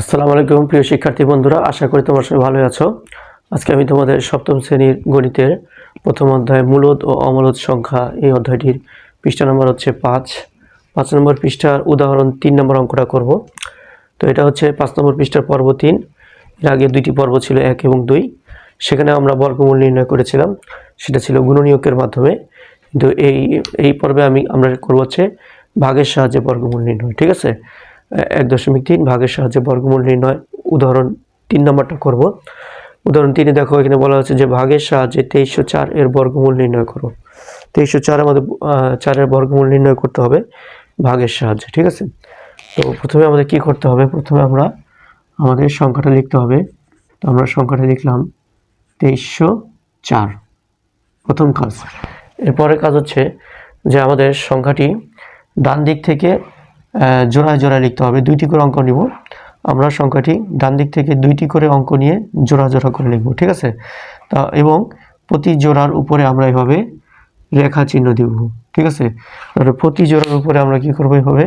আসসালামু আলাইকুম, প্রিয় শিক্ষার্থী বন্ধুরা, আশা করি তোমার সবাই ভালো আছো। আজকে আমি তোমাদের সপ্তম শ্রেণির গণিতের প্রথম অধ্যায় মূলদ ও অমূলদ সংখ্যা এই অধ্যায়টির পৃষ্ঠা নম্বর হচ্ছে পাঁচ। পাঁচ নম্বর পৃষ্ঠার উদাহরণ তিন নম্বর অঙ্কটা করব। তো এটা হচ্ছে পাঁচ নম্বর পৃষ্ঠার পর্ব তিন। এর আগে দুইটি পর্ব ছিল এক এবং দুই। সেখানে আমরা বর্গমূল নির্ণয় করেছিলাম। সেটা ছিল গুণনীয়কের মাধ্যমে। কিন্তু এই এই পর্বে আমি, আমরা করব হচ্ছে ভাগের সাহায্যে বর্গমূল নির্ণয়, ঠিক আছে? এক দশমিক তিন ভাগের সাহায্যে বর্গমূল নির্ণয়, উদাহরণ তিন নম্বরটা করব। উদাহরণ তিনে দেখো, এখানে বলা হচ্ছে যে ভাগের সাহায্যে তেইশশো চার এর বর্গমূল নির্ণয় করো। তেইশশো চার আমাদের চারের বর্গমূল নির্ণয় করতে হবে ভাগের সাহায্যে, ঠিক আছে? তো প্রথমে আমাদের কি করতে হবে? প্রথমে আমরা আমাদের সংখ্যাটা লিখতে হবে। তো আমরা সংখ্যাটা লিখলাম তেইশশো চার। প্রথম কাজ। এরপরের কাজ হচ্ছে যে আমাদের সংখ্যাটি ডান দিক থেকে জোড়ায় জোড়ায় লিখতে হবে। দুইটি করে অঙ্ক নিব। আমরা সংখ্যাটি ডান দিক থেকে দুইটি করে অঙ্ক নিয়ে জোড়া জোড়া করে লিখব, ঠিক আছে? তা এবং প্রতি জোড়ার উপরে আমরা এভাবে রেখা চিহ্ন দিব, ঠিক আছে? তাহলে প্রতি জোড়ার উপরে আমরা কি করব এভাবে?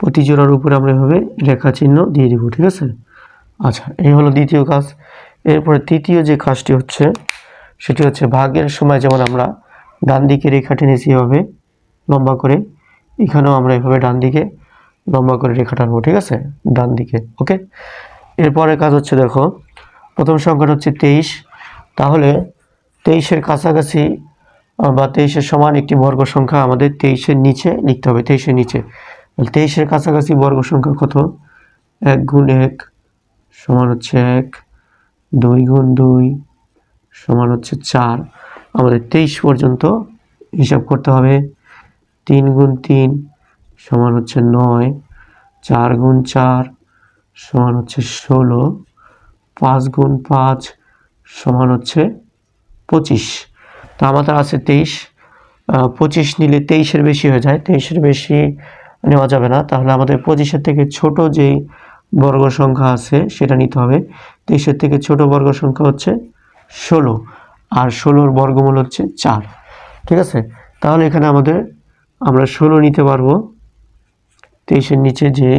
প্রতি জোড়ার উপরে আমরা এভাবে রেখা চিহ্ন দিয়ে দিব, ঠিক আছে? আচ্ছা এই হলো দ্বিতীয় কাজ। এরপরে তৃতীয় যে কাজটি হচ্ছে, সেটি হচ্ছে ভাগের সময় যেমন আমরা ডান দিকে রেখা টেনেছি এভাবে লম্বা করে। এখানেও আমরা এভাবে ডান দিকে লম্বা করে রেখা টানবো ঠিক আছে? ডান দিকে, ওকে? এরপরে কাজ হচ্ছে দেখো, প্রথম সংখ্যাটা হচ্ছে তেইশ। তাহলে তেইশের কাছাকাছি বা তেইশের সমান একটি বর্গ সংখ্যা আমাদের তেইশের নিচে লিখতে হবে, তেইশের নিচে। তেইশের কাছাকাছি বর্গ সংখ্যা কত? এক গুণ এক সমান হচ্ছে এক, দুই গুণ দুই সমান হচ্ছে চার। আমাদের তেইশ পর্যন্ত হিসাব করতে হবে। তিন গুণ তিন সমান হচ্ছে নয়, চার গুণ চার সমান হচ্ছে ষোলো, পাঁচ গুণ পাঁচ সমান হচ্ছে পঁচিশ। তো আমাদের আছে তেইশ। পঁচিশ নিলে তেইশের বেশি হয়ে যায়। তেইশের বেশি নেওয়া যাবে না। তাহলে আমাদের পঁচিশের থেকে ছোট যেই বর্গ সংখ্যা আছে সেটা নিতে হবে। তেইশের থেকে ছোট বর্গ সংখ্যা হচ্ছে ষোলো। আর ষোলোর বর্গমূল হচ্ছে চার। ঠিক আছে? তাহলে এখানে আমাদের আমরা ষোলো নিতে পারব। তেইশের নিচে যে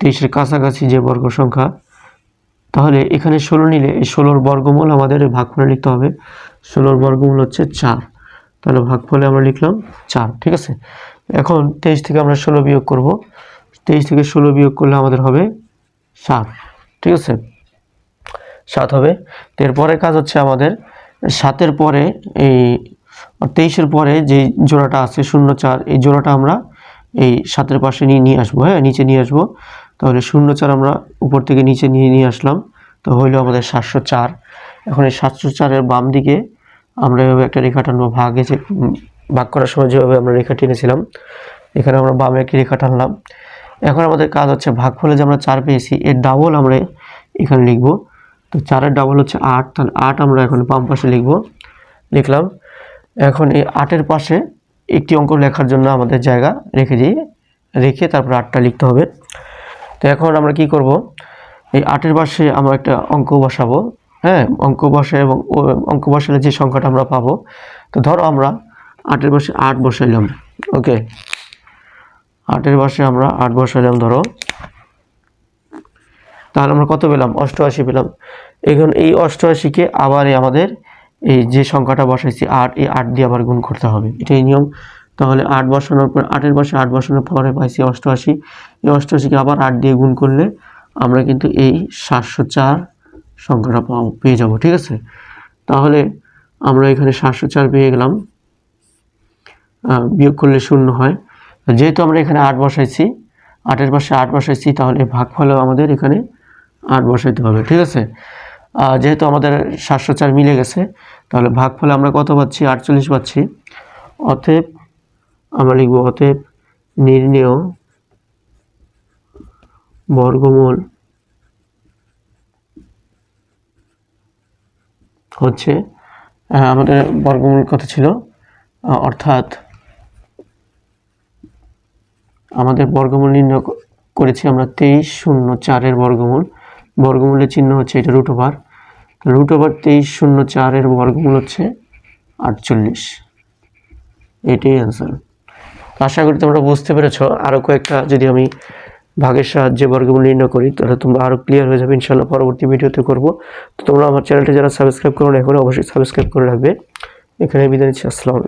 তেইশের কাছাকাছি যে বর্গ সংখ্যা, তাহলে এখানে ষোলো নিলে এই ষোলোর বর্গমূল আমাদের ভাগফলে লিখতে হবে। ষোলোর বর্গমূল হচ্ছে চার। তাহলে ভাগফলে আমরা লিখলাম চার, ঠিক আছে? এখন তেইশ থেকে আমরা ষোলো বিয়োগ করব। তেইশ থেকে ষোলো বিয়োগ করলে আমাদের হবে সাত, ঠিক আছে? সাত হবে। এরপরের কাজ হচ্ছে আমাদের সাতের পরে এই তেইশের পরে যে জোড়াটা আছে শূন্য চার, এই জোড়াটা আমরা এই সাতের পাশে নিয়ে নিয়ে আসব হ্যাঁ নিচে নিয়ে আসব। তাহলে শূন্য চার আমরা উপর থেকে নিচে নিয়ে নিয়ে আসলাম। তো হইল আমাদের সাতশো চার। এখন এই সাতশো চারের বাম দিকে আমরা এভাবে একটা রেখা টানবো, ভাগে যে ভাগ করার সময় যেভাবে আমরা রেখা টেনেছিলাম, এখানে আমরা বামে একটি রেখা টানলাম। এখন আমাদের কাজ হচ্ছে ভাগফলে যে আমরা চার পেয়েছি, এর ডাবল আমরা এখানে লিখব। তো চারের ডাবল হচ্ছে আট, তাহলে আট আমরা এখন বাম পাশে লিখব। লিখলাম। এখন এই আটের পাশে একটি অঙ্ক লেখার জন্য আমাদের জায়গা রেখে দিই রেখে তারপর আটটা লিখতে হবে। তো এখন আমরা কি করব? এই আটের পাশে আমরা একটা অঙ্ক বসাবো। হ্যাঁ অঙ্ক বসে এবং অঙ্ক বসালে যে সংখ্যাটা আমরা পাবো। তো ধরো আমরা আটের পাশে আট বসাইলাম। ওকে। আটের পাশে আমরা আট বসাইলাম ধরো। তাহলে আমরা কত পেলাম? অষ্টআশি পেলাম। এখন এই অষ্টআশিকে আবার আমাদের এই যে সংখ্যাটা বসাইছি, আট, এই আট দিয়ে আবার গুণ করতে হবে। এটাই নিয়ম। তাহলে আট বসানোর পর, আটের পাশে আট বসানোর পরে পাইছি অষ্টআশি। এই অষ্টআশিকে আবার আট দিয়ে গুণ করলে আমরা কিন্তু এই সাতশো চার সংখ্যাটা পাবো পেয়ে যাব, ঠিক আছে? তাহলে আমরা এখানে সাতশো চার পেয়ে গেলাম। বিয়োগ করলে শূন্য হয়। যেহেতু আমরা এখানে আট বসাইছি, আটের পাশে আট বসাইছি, তাহলে ভাগফলেও আমাদের এখানে আট বসাইতে হবে, ঠিক আছে? যেহেতু আমাদের সাতশো চার মিলে গেছে তাহলে ভাগফলে আমরা কত পাচ্ছি? আটচল্লিশ পাচ্ছি। অতএব আমরা লিখব অতএব নির্ণেয় বর্গমূল হচ্ছে আমাদের বর্গমূল কত ছিল অর্থাৎ আমাদের বর্গমূল নির্ণয় করেছি আমরা তেইশ শূন্য চারের বর্গমূল। বর্গমূলের চিহ্ন হচ্ছে এটা রুট ওভার রুট ওভার তেইশ শূন্য চারের বর্গমূল হচ্ছে আটচল্লিশ। এটাই অ্যান্সার আশা করি তোমরা বুঝতে পেরেছ। আরও কয়েকটা যদি আমি ভাগের সাহায্যে বর্গমূল নির্ণয় করি, তাহলে তোমরা আরও ক্লিয়ার হয়ে যাবে। ইনশাল্লাহ পরবর্তী ভিডিওতে করব। তো তোমরা আমার চ্যানেলটি যারা সাবস্ক্রাইব করো এখন, অবশ্যই সাবস্ক্রাইব করে রাখবে। এখানে বিদায় নিচ্ছি। আসসালামু